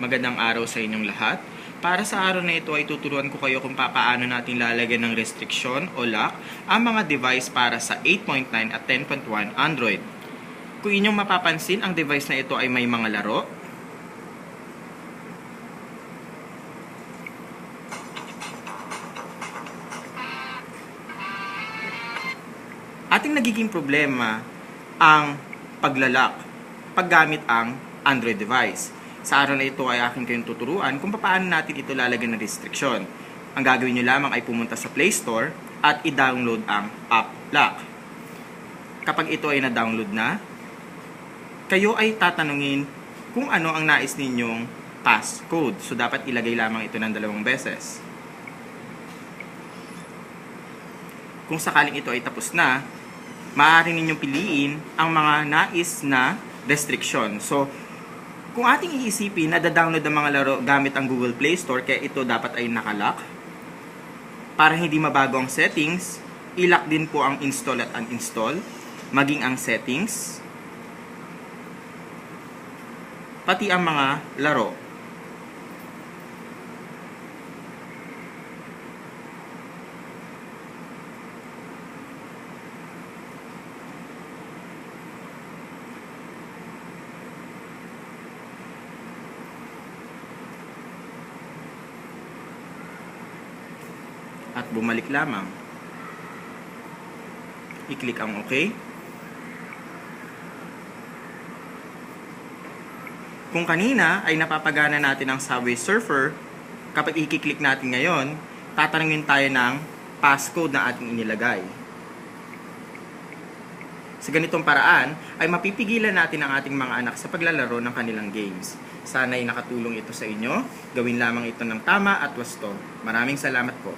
Magandang araw sa inyong lahat. Para sa araw na ito ay tuturuan ko kayo kung paano natin lalagyan ng restriction o lock ang mga device para sa 8.9 at 10.1 Android. Kung inyong mapapansin, ang device na ito ay may mga laro. Ating nagiging problema ang paglalak paggamit ang Android device. Sa araw na ito ay aking kayong tuturuan kung paano natin ito lalagyan ng restriction. Ang gagawin nyo lamang ay pumunta sa Play Store at i-download ang App Lock. Kapag ito ay na-download na, kayo ay tatanungin kung ano ang nais ninyong passcode. So, dapat ilagay lamang ito ng dalawang beses. Kung sakaling ito ay tapos na, maaari ninyong piliin ang mga nais na restriction. So, kung ating iisipin, nada-download ang mga laro gamit ang Google Play Store, kaya ito dapat ay nakalock. Para hindi mabago ang settings, ilock din po ang install at uninstall, maging ang settings, pati ang mga laro. At bumalik lamang. I-click ang OK. Kung kanina ay napapagana natin ang Subway Surfer, kapag i-click natin ngayon, tatanungin tayo ng passcode na ating inilagay. Sa ganitong paraan, ay mapipigilan natin ang ating mga anak sa paglalaro ng kanilang games. Sana ay nakatulong ito sa inyo. Gawin lamang ito ng tama at wasto. Maraming salamat po.